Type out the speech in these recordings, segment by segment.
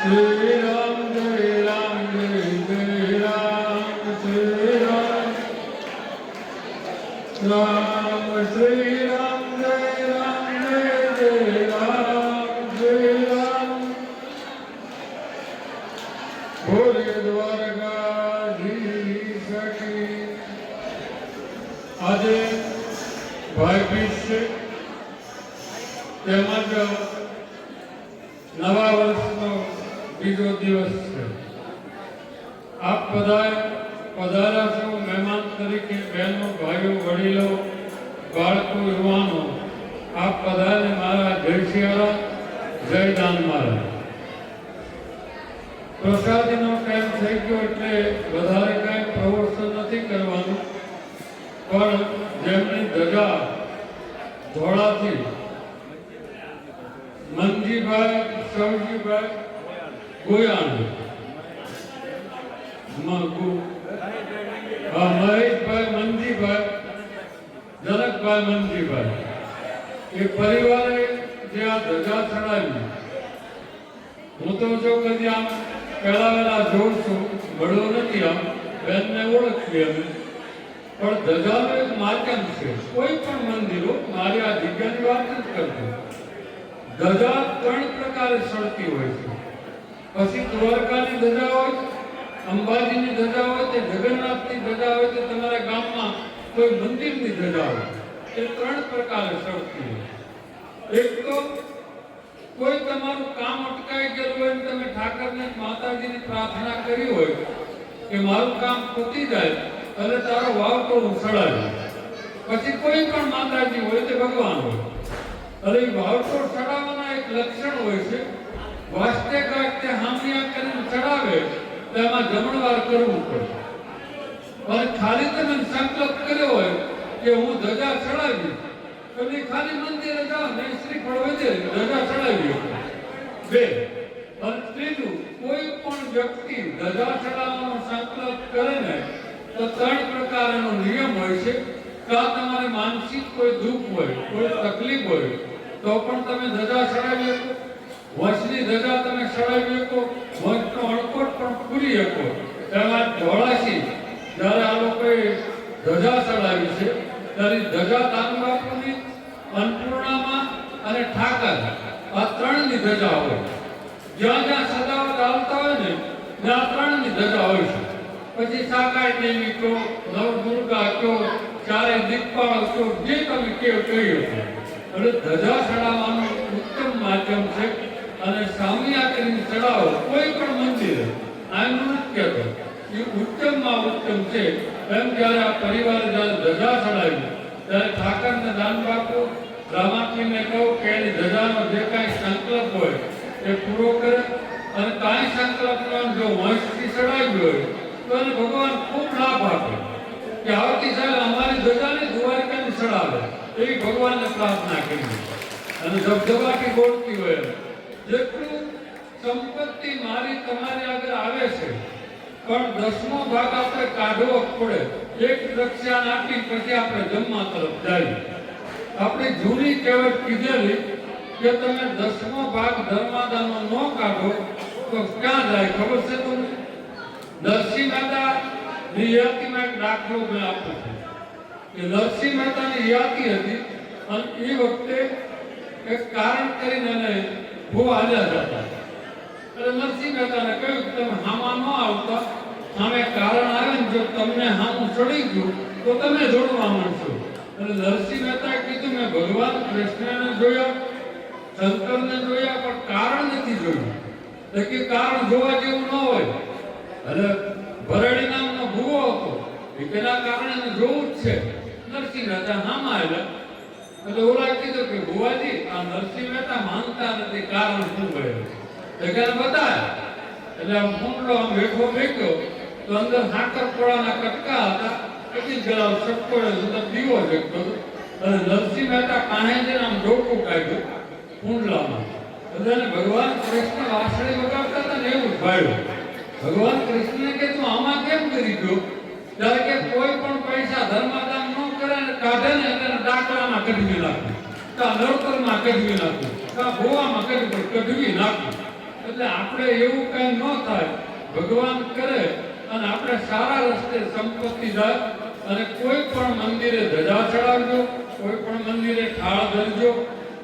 શ્રી રામ જય રામ જય જય રામ શ્રી રામ રામ શ્રી રામ જય રામ જય જય રામ શ્રી રામ બોલે દ્વારકાધીશ કી આજે ભાઈ બીજ છે તેમજ નવા વર્ષનો બીજો દિવસ છે આપ બધા પધાર્યા છો મહેમાન તરીકે બહેનો ભાઈઓ વડીલો બાળકો યુવાનો આપ બધાને મારા જય શિયાળા, જય દાન મારા. પ્રસાદીનો ટાઈમ થઈ ગયો એટલે વધારે કાંઈ પ્રવર્તન નથી કરવાનું. પણ જેમની ધજા ધોળાથી મનજીભાઈ સૌજીભાઈ ગોયાણી મહેશભાઈ મનજીભાઈ જનકભાઈ મનજીભાઈ એ પરિવારે જે આ ધજા ચડાવી, હું તો જો કદી આમ પહેલા વહેલા જોઉં છું મળ્યો નથી આમ બેનને ઓળખીએ અમે. પણ ધજાનું એક માધ્યમ છે, કોઈ પણ મંદિરો, મારી આ જગ્યાની વાત નથી કરતો ધજા ત્રણ પ્રકારે સળતી હોય છે. પછી દ્વારકાની ધજા હોય, અંબાજીની ધજા હોય, તે જગન્નાથની ધજા હોય, તે તમારા ગામમાં કોઈ મંદિરની ધજા હોય. એ ત્રણ પ્રકારે શક્તિ એક તો કોઈ તમારું કામ અટકાઈ ગયેલું હોય ને તમે ઠાકરને માતાજીની પ્રાર્થના કરી હોય કે મારું કામ પતી જાય અને તારો વાવ તો સડાવી પછી કોઈ પણ માતાજી હોય તે ભગવાન હોય. અને એ વાવતોડ ચડાવવાના એક લક્ષણ હોય છે. વાસ્તે ગાસ્તે હામિયા કરીને ચડાવે તો એમાં જમણવાર કરવું પડે. અને ખાલી તમે સંકલ્પ કર્યો હોય કે હું ધજા ચડાવી તો એ ખાલી મંદિરે જાઓ ને શ્રી વધે ધજા ચડાવી. બે. અને ત્રીજું, કોઈ પણ વ્યક્તિ ધજા ચડાવવાનો સંકલ્પ કરે ને, તો ત્રણ પ્રકારનો નિયમ હોય છે. કાં તમારે માનસિક કોઈ દુઃખ હોય, કોઈ તકલીફ હોય, તો પણ તમે ધજા ચડાવી શકો. વંશની ધજા તમે ચડાવી શકો. વંશનો અણકોટ પણ પૂરી શકો. એમાં ધોળાસી જ્યારે આ લોકોએ ધજા ચડાવી છે ત્યારે ધજા તાલુબાપુની અન્નપૂર્ણામાં અને ઠાકર. આ ત્રણની ધજા હોય. જ્યાં જ્યાં સદાવત આવતા હોય ને, ત્યાં ત્રણની ધજા હોય છે. પછી સાકાર દેવી કહો નવદુર્ગા કહો, ચારે દીપાળ કહો, જે તમે કહો કહ્યું એટલે ધજા ચડાવવાનું ઉત્તમ માધ્યમ છે. અને સામિયા કરીને ચડાવો કોઈ પણ મંદિરે. આનું નૃત્ય કહેતો એ ઉત્તમમાં ઉત્તમ છે. એમ જ્યારે આ પરિવારે ધજા ચડાવી ત્યારે ઠાકરને દાન બાપુ રામાપીને કહું કે એની ધજાનો જે કાંઈ સંકલ્પ હોય એ પૂરો કરે અને કાંઈ સંકલ્પ ન જો વંશથી ચડાવ્યો હોય, તો એને ભગવાન ખૂબ લાભ આપે. કે આવતી સાહેબ અમારી ધજાને દ્વારકાની ચડાવે? એવી ભગવાનને પ્રાર્થના કરી અને ધબધબાટી બોલતી હોય જેટલું સંપત્તિ મારી તમારી આગળ આવે છે પણ દસમો ભાગ આપણે કાઢવો પડે. એક દક્ષિણા આપી પછી આપણે જમવા તરફ જઈએ આપણી જૂની કહેવત કીધેલી કે તમે દસમો ભાગ ધર્માદાનો ન કાઢો તો ક્યાં જાય? ખબર છે તમને? નરસિંહ મહેતા ની યાતિમાં એક દાખલો મેં આપું છું. કે નરસિંહ મહેતાની યાતિ હતી અને એ વખતે એક કારણ કરીને એને ખૂબ હાલ્યા જતા. એટલે નરસિંહ મહેતાને કહ્યું કે તમે હામાં ન આવતા. સામે કારણ આવે ને જો તમને હામું ચડી ગયું, તો તમે જોડવા માંડશો. એટલે નરસિંહ મહેતા કીધું, મેં ભગવાન કૃષ્ણને જોયા, શંકરને જોયા, પણ કારણ નથી જોયું. એટલે કારણ જોવા જેવું ન હોય. એટલે ભરડી નામનો ભૂવો હતો. એ પેલા કારણે જોવું જ છે. નરસિંહ મહેતા હામાં આવ્યા એટલે ઓલા કીધું કે, ભુવાજી, આ નરસિંહ મહેતા માનતા નથી, કારણ શું હોય? એટલે બતાવ્યા એટલે આમ કુંડલો આમ વેઠો મેક્યો તો અંદર સાકર કોળાના કટકા હતા. એટલી ગળા સટકોડે અંદર દીવો જગતો અને નરસિંહ મહેતા કાણેજે આમ ડોકું કાઢ્યું. કુંડલામાં. બધાને ભગવાન કૃષ્ણ વાસણી વગાડતા હતા ને એવું ભાડ્યું ભગવાન કૃષ્ણને કે, તું આમાં કેમ કરી ગયો? ત્યારે કે કોઈ પણ પૈસા ધર્માદાન ન કરે ને કાઢે ને એને ડાકલામાં કઢવી નાખે. કા નડતરમાં કઢવી નાખે. કા ભોવામાં કઢવી નાખે. એટલે આપણે એવું કઈ ન થાય. ભગવાન કરે અને આપણે સારા રસ્તે સંપત્તિ જાય અને કોઈ પણ મંદિરે ધજા ચડાવજો, કોઈ પણ મંદિરે ઠાળ ધરજો.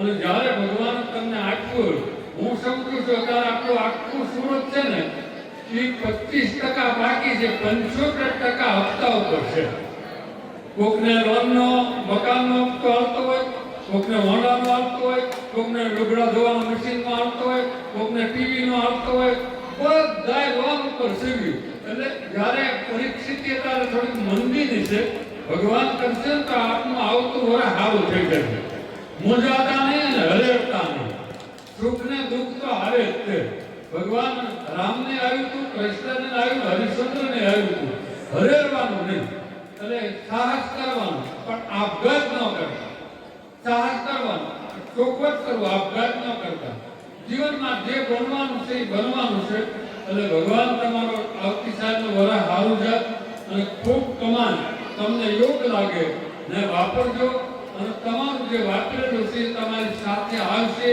અને જ્યારે ભગવાન તમને આપ્યું હું સમજુ છું, અત્યારે આપણું આખું સુરત છે ને, એ પચીસ ટકા બાકી છે, પંચોતેર ટકા હપ્તા ઉપર છે. કોકને લોનનો મકાનનો હપ્તો આવતો હોય, કોકને હોન્ડાનો આવતો હોય, કોકને લુગડા ધોવાના મશીનનો આવતો હોય, કોકને ટીવીનો આવતો હોય, બધાય લોન ઉપર સીવ્યું. એટલે જ્યારે પરિસ્થિતિ ત્યારે થોડીક મંદીની છે, ભગવાન કરશે ને તો આપનું આવતું વર સારું થઈ જશે. મૂંઝાતા નહીં અને હરેડતા નહીં. સુખ ને દુઃખ તો હારે જ છે. ભગવાન રામને આવ્યું હતું કૃષ્ણને આવ્યું, હરિશ્ચંદ્રને આવ્યું હતું હરેરવાનું નહીં. એટલે સાહસ કરવાનું, પણ આપઘાત ન કરતા. સાહસ કરવાનું, ચોખવટ કરવું, આપઘાત ન કરતા. જીવનમાં જે બનવાનું છે, એ બનવાનું છે. એટલે ભગવાન તમારો આવતી સાલનો વરા સારું છે અને ખૂબ કમાન તમને યોગ લાગે. ને વાપરજો. અને તમારું જે વાપરેલું છે તમારી સાથે આવશે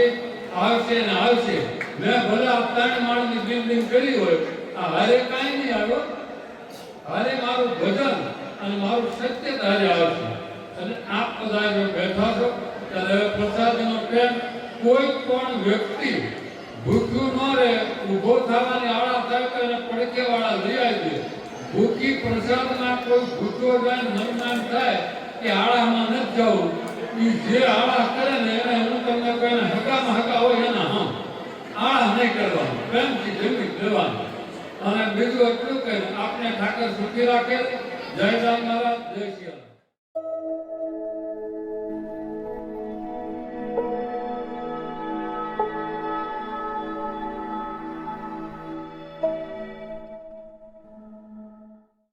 આવશે ને આવશે. મેં ભલે આ ત્રણ માળની બિલ્ડિંગ કરી હોય, આ હારે કાંઈ નહીં આવ્યો હારે મારું ભજન અને મારું સત્ય તારે આવશે. અને આપ બધા જો બેઠા છો, ત્યારે પ્રસાદીનો પ્રેમ કોઈ પણ વ્યક્તિ ભૂખ્યું ન રહે. ઊભો થવાની આવડા તક અને પડકે વાળા લઈ આવી દે ભૂખી પ્રસાદમાં કોઈ ભૂખ્યો જાય મનમાન થાય કે આળામાં ન જવું. એ જે આળા કરે ને એને હું તમને કહીને હકામાં હકા હોય એના હમ. આળા નહીં કરવાનું, પ્રેમથી જમી લેવાનું અને બીજું એટલું કે આપને ઠાકર સુખી રાખે. જય રામ મહારાજ, જય શ્રી રામ.